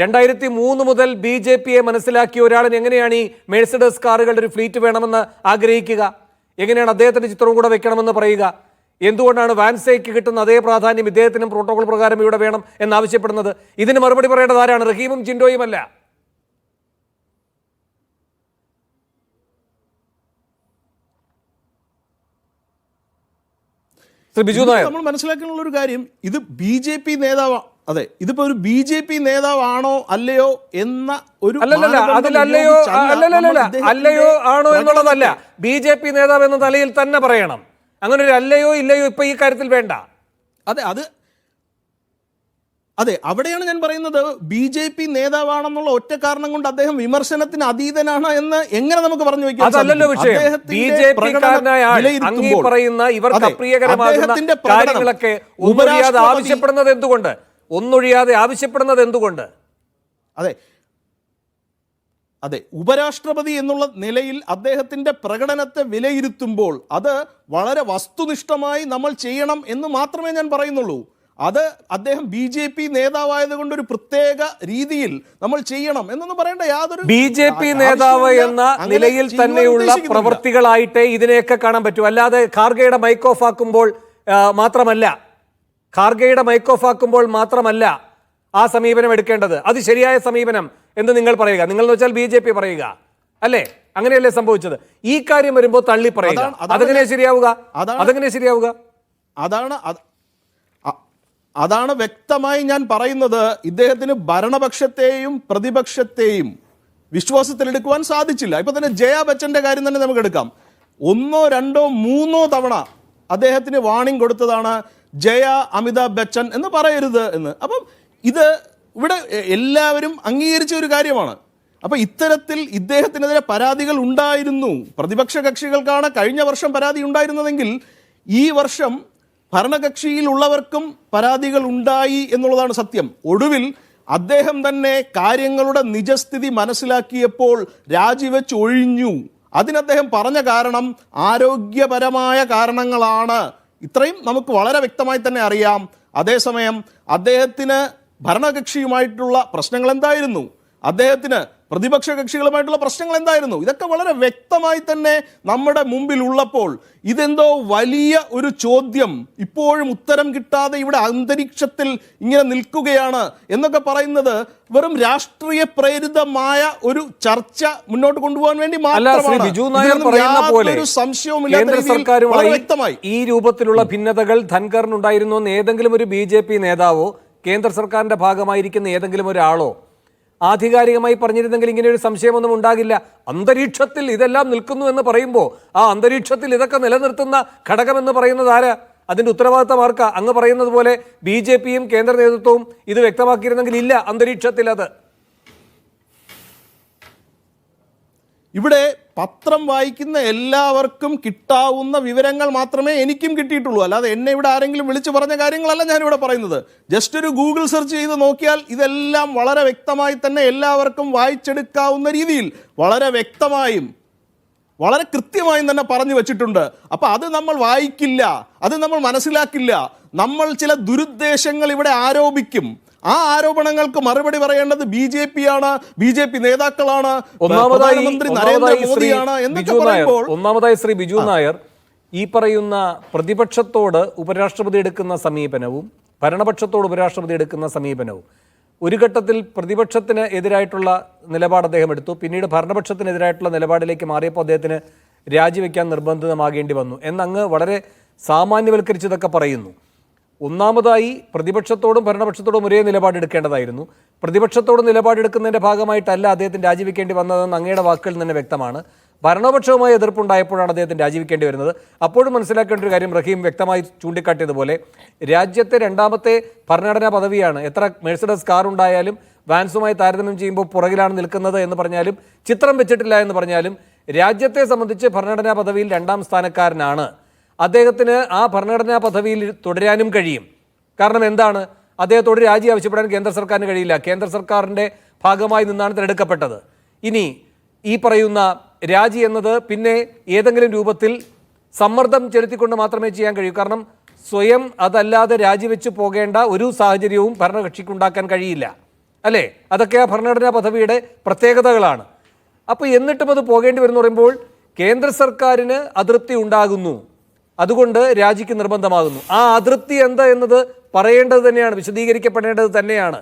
രണ്ടായിരത്തി മൂന്ന് മുതൽ ബി ജെ പിയെ മനസ്സിലാക്കിയ ഒരാളിന് എങ്ങനെയാണ് ഈ മേഴ്സഡസ് കാറുകളുടെ ഒരു ഫ്ലീറ്റ് വേണമെന്ന് ആഗ്രഹിക്കുക? എങ്ങനെയാണ് അദ്ദേഹത്തിന്റെ ചിത്രവും കൂടെ വെക്കണമെന്ന് പറയുക? എന്തുകൊണ്ടാണ് വാൻസേക്ക് കിട്ടുന്ന അതേ പ്രാധാന്യം ഇദ്ദേഹത്തിനും പ്രോട്ടോകോൾ പ്രകാരം ഇവിടെ വേണം എന്നാവശ്യപ്പെടുന്നത്? ഇതിന് മറുപടി പറയേണ്ടത് ആരാണ്? റഹീമും ബിജു നമ്മൾ മനസ്സിലാക്കാനുള്ള ഒരു കാര്യം ഇത് ബി ജെ പി നേതാവ് അതെ ഇതിപ്പോ ഒരു ബി ജെ പി നേതാവാണോ അല്ലയോ എന്ന ഒരു അതിലല്ലയോ അല്ലയോ ആണോ എന്നുള്ളതല്ല. ബി ജെ പി നേതാവ് എന്ന നിലയിൽ തന്നെ പറയണം. അങ്ങനെ ഒരു അല്ലയോ ഇല്ലയോ ഇപ്പൊ ഈ കാര്യത്തിൽ വേണ്ട. അതെ അത് അതെ അവിടെയാണ് ഞാൻ പറയുന്നത് ബി ജെ പി നേതാവാണെന്നുള്ള ഒറ്റ കാരണം കൊണ്ട് അദ്ദേഹം വിമർശനത്തിന് അതീതനാണ് എന്ന് എങ്ങനെ നമുക്ക് പറഞ്ഞു വെക്കാം അതല്ലല്ലോ? വിഷയം. ബി ജെ പി പറയുന്ന ഇവർക്ക് അപ്രിയകരമാകുന്ന കാര്യങ്ങളൊക്കെ ഉപരാഷ്ട്രപതി- ആവശ്യപ്പെടുന്നത് എന്തുകൊണ്ട്? ഒന്നൊഴിയാതെ ആവശ്യപ്പെടുന്നത് എന്തുകൊണ്ട്? അതെ. അതെ ഉപരാഷ്ട്രപതി എന്നുള്ള നിലയിൽ അദ്ദേഹത്തിന്റെ പ്രകടനത്തെ വിലയിരുത്തുമ്പോൾ അത് വളരെ വസ്തുനിഷ്ഠമായി നമ്മൾ ചെയ്യണം എന്ന് മാത്രമേ ഞാൻ പറയുന്നുള്ളൂ. അത് അദ്ദേഹം ബി ജെ പി നേതാവായത് കൊണ്ട് ഒരു പ്രത്യേക രീതിയിൽ നമ്മൾ ചെയ്യണം എന്നൊന്നും പറയേണ്ട യാതൊരു ബി ജെ പി നേതാവ് എന്ന നിലയിൽ തന്നെയുള്ള. പ്രവൃത്തികളായിട്ടേ ഇതിനെയൊക്കെ കാണാൻ പറ്റൂ. അല്ലാതെ ഖാർഗയുടെ മൈക്ക് ഓഫ് ആക്കുമ്പോൾ മാത്രമല്ല ഖാർഗയുടെ മൈക്ക് ഓഫ് ആക്കുമ്പോൾ മാത്രമല്ല ആ സമീപനം എടുക്കേണ്ടത്. അത് ശരിയായ സമീപനം എന്ന് നിങ്ങൾ പറയുക. നിങ്ങൾ എന്ന് വെച്ചാൽ ബി ജെ പി പറയുക. അല്ലേ? അങ്ങനെയല്ലേ സംഭവിച്ചത്? ഈ കാര്യം വരുമ്പോൾ തള്ളി പറയുക. അതെങ്ങനെ ശരിയാവുക? അതെങ്ങനെ ശരിയാവുക? അതാണ് അതാണ് വ്യക്തമായി ഞാൻ പറയുന്നത്. ഇദ്ദേഹത്തിന് ഭരണപക്ഷത്തെയും പ്രതിപക്ഷത്തെയും വിശ്വാസത്തിലെടുക്കുവാൻ സാധിച്ചില്ല. ഇപ്പൊ തന്നെ ജയ ബച്ചന്റെ കാര്യം തന്നെ നമുക്ക് എടുക്കാം. ഒന്നോ രണ്ടോ മൂന്നോ തവണ അദ്ദേഹത്തിന് വാണിംഗ് കൊടുത്തതാണ് ജയ അമിതാഭ് ബച്ചൻ എന്ന് പറയരുത് എന്ന്. അപ്പം ഇത് ഇവിടെ എല്ലാവരും അംഗീകരിച്ച ഒരു കാര്യമാണ്. അപ്പോൾ ഇത്തരത്തിൽ ഇദ്ദേഹത്തിനെതിരെ പരാതികൾ ഉണ്ടായിരുന്നു. പ്രതിപക്ഷ കക്ഷികൾക്കാണ് കഴിഞ്ഞ വർഷം പരാതി ഉണ്ടായിരുന്നതെങ്കിൽ ഈ വർഷം ഭരണകക്ഷിയിലുള്ളവർക്കും പരാതികൾ ഉണ്ടായി എന്നുള്ളതാണ് സത്യം. ഒടുവിൽ അദ്ദേഹം തന്നെ കാര്യങ്ങളുടെ നിജസ്ഥിതി മനസ്സിലാക്കിയപ്പോൾ രാജിവെച്ച് ഒഴിഞ്ഞു അതിനദ്ദേഹം പറഞ്ഞ കാരണം ആരോഗ്യപരമായ കാരണങ്ങളാണ്. ഇത്രയും നമുക്ക് വളരെ വ്യക്തമായി തന്നെ അറിയാം. അതേസമയം അദ്ദേഹത്തിന് ഭരണകക്ഷിയുമായിട്ടുള്ള പ്രശ്നങ്ങൾ എന്തായിരുന്നു? അദ്ദേഹത്തിന് പ്രതിപക്ഷ കക്ഷികളുമായിട്ടുള്ള പ്രശ്നങ്ങൾ എന്തായിരുന്നു? ഇതൊക്കെ വളരെ വ്യക്തമായി തന്നെ നമ്മുടെ മുമ്പിൽ ഉള്ളപ്പോൾ ഇതെന്തോ വലിയ ഒരു ചോദ്യം. ഇപ്പോഴും ഉത്തരം കിട്ടാതെ ഇവിടെ അന്തരീക്ഷത്തിൽ ഇങ്ങനെ നിൽക്കുകയാണ് എന്നൊക്കെ പറയുന്നത് വെറും രാഷ്ട്രീയ പ്രേരിതമായ ഒരു ചർച്ച മുന്നോട്ട് കൊണ്ടുപോകാൻ വേണ്ടി മാത്രമാണ്. സംശയവുമില്ലാത്ത വ്യക്തമായി. ഈ രൂപത്തിലുള്ള ഭിന്നതകൾ ധൻഖറിനുണ്ടായിരുന്നു എന്ന് ഏതെങ്കിലും ഒരു ബി ജെ പി നേതാവോ? കേന്ദ്ര സർക്കാരിന്റെ ഭാഗമായിരിക്കുന്ന ഏതെങ്കിലും ഒരാളോ? ആധികാരികമായി പറഞ്ഞിരുന്നെങ്കിൽ ഇങ്ങനെ ഒരു സംശയമൊന്നും ഉണ്ടാകില്ല. അന്തരീക്ഷത്തിൽ ഇതെല്ലാം നിൽക്കുന്നു എന്ന് പറയുമ്പോൾ ആ അന്തരീക്ഷത്തിൽ ഇതൊക്കെ നിലനിർത്തുന്ന ഘടകമെന്ന് പറയുന്നത് ആരാ? അതിന്റെ ഉത്തരവാദിത്തം ആർക്കാ? അങ്ങ് പറയുന്നത് പോലെ ബി ജെ പിയും കേന്ദ്ര നേതൃത്വവും ഇത് വ്യക്തമാക്കിയിരുന്നെങ്കിൽ ഇല്ല അന്തരീക്ഷത്തിൽ അത്. ഇവിടെ പത്രം വായിക്കുന്ന എല്ലാവർക്കും കിട്ടാവുന്ന വിവരങ്ങൾ മാത്രമേ എനിക്കും കിട്ടിയിട്ടുള്ളൂ. അല്ലാതെ എന്നെ ഇവിടെ ആരെങ്കിലും വിളിച്ചു പറഞ്ഞ കാര്യങ്ങളല്ല ഞാനിവിടെ പറയുന്നത്. ജസ്റ്റ് ഒരു ഗൂഗിൾ സെർച്ച് ചെയ്ത് നോക്കിയാൽ ഇതെല്ലാം വളരെ വ്യക്തമായി തന്നെ എല്ലാവർക്കും വായിച്ചെടുക്കാവുന്ന രീതിയിൽ വളരെ വ്യക്തമായും വളരെ കൃത്യമായും തന്നെ പറഞ്ഞു വെച്ചിട്ടുണ്ട്. അപ്പോൾ അത് നമ്മൾ വായിക്കില്ല അത് നമ്മൾ മനസ്സിലാക്കില്ല. നമ്മൾ ചില ദുരുദ്ദേശങ്ങൾ ഇവിടെ ആരോപിക്കും. ആ ആരോപണങ്ങൾക്ക് മറുപടി പറയേണ്ടത് ബി ജെ പി ആണ് ബി ജെ പി നേതാക്കളാണ് ഒന്നാമതായി പ്രധാനമന്ത്രി നരേന്ദ്ര മോദിയാണ് നരേന്ദ്രമോദിയാണ് എന്നൊക്കെ പറയുമ്പോൾ ഒന്നാമതായി ശ്രീ ബിജു നായർ ഈ പറയുന്ന പ്രതിപക്ഷത്തോട് ഉപരാഷ്ട്രപതി എടുക്കുന്ന സമീപനവും ഭരണപക്ഷത്തോട് ഉപരാഷ്ട്രപതി എടുക്കുന്ന സമീപനവും. ഒരു ഘട്ടത്തിൽ പ്രതിപക്ഷത്തിന് എതിരായിട്ടുള്ള നിലപാട് അദ്ദേഹം എടുത്തു. പിന്നീട് ഭരണപക്ഷത്തിനെതിരായിട്ടുള്ള നിലപാടിലേക്ക് മാറിയപ്പോൾ അദ്ദേഹത്തിന് രാജിവെക്കാൻ നിർബന്ധിതമാകേണ്ടി വന്നു. എന്നങ്ങ് വളരെ സാമാന്യവൽക്കരിച്ചതൊക്കെ പറയുന്നു. ഒന്നാമതായി പ്രതിപക്ഷത്തോടും ഭരണപക്ഷത്തോടും ഒരേ നിലപാടെടുക്കേണ്ടതായിരുന്നു പ്രതിപക്ഷത്തോട് നിലപാടെടുക്കുന്നതിന്റെ ഭാഗമായിട്ടല്ല അദ്ദേഹത്തിന് രാജിവെക്കേണ്ടി വന്നതെന്ന് അങ്ങയുടെ വാക്കുകളിൽ തന്നെ വ്യക്തമാണ്. ഭരണപക്ഷവുമായി എതിർപ്പുണ്ടായപ്പോഴാണ് അദ്ദേഹത്തിന് രാജിവെക്കേണ്ടി വരുന്നത്. അപ്പോഴും മനസ്സിലാക്കേണ്ട ഒരു കാര്യം റഹീം വ്യക്തമായി ചൂണ്ടിക്കാട്ടിയതുപോലെ രാജ്യത്തെ രണ്ടാമത്തെ ഭരണഘടനാ പദവിയാണ്. എത്ര മെഴ്സിഡസ് കാർ ഉണ്ടായാലും വാൻസുമായി താരതമ്യം ചെയ്യുമ്പോൾ പുറകിലാണ് നിൽക്കുന്നത് എന്ന് പറഞ്ഞാലും ചിത്രം വെച്ചിട്ടില്ല എന്ന് പറഞ്ഞാലും രാജ്യത്തെ സംബന്ധിച്ച് ഭരണഘടനാ പദവിയിൽ രണ്ടാം സ്ഥാനക്കാരനാണ്. അദ്ദേഹത്തിന് ആ ഭരണഘടനാ പദവിയിൽ തുടരാനും കഴിയും. കാരണം എന്താണ്? അദ്ദേഹത്തോട് രാജി ആവശ്യപ്പെടാൻ കേന്ദ്ര സർക്കാരിന് കഴിയില്ല. കേന്ദ്ര സർക്കാരിന്റെ ഭാഗമായി നിന്നാണ് തിരഞ്ഞെടുക്കപ്പെട്ടത്. ഇനി ഈ പറയുന്ന രാജി എന്നത് പിന്നെ ഏതെങ്കിലും രൂപത്തിൽ സമ്മർദ്ദം ചെലുത്തിക്കൊണ്ട് മാത്രമേ ചെയ്യാൻ കഴിയൂ. കാരണം സ്വയം അതല്ലാതെ രാജിവെച്ച് പോകേണ്ട ഒരു സാഹചര്യവും ഭരണകക്ഷിക്ക് ഉണ്ടാക്കാൻ കഴിയില്ല. അല്ലേ? അതൊക്കെ ആ ഭരണഘടനാ പദവിയുടെ പ്രത്യേകതകളാണ്. അപ്പോൾ എന്നിട്ടും അത് പോകേണ്ടി വരുന്നു പറയുമ്പോൾ കേന്ദ്ര സർക്കാരിന് അതൃപ്തി ഉണ്ടാകുന്നു. അതുകൊണ്ട് രാജിക്ക് നിർബന്ധമാകുന്നു. ആ അതൃപ്തി എന്താ എന്നത് പറയേണ്ടത് തന്നെയാണ് വിശദീകരിക്കപ്പെടേണ്ടത് തന്നെയാണ്.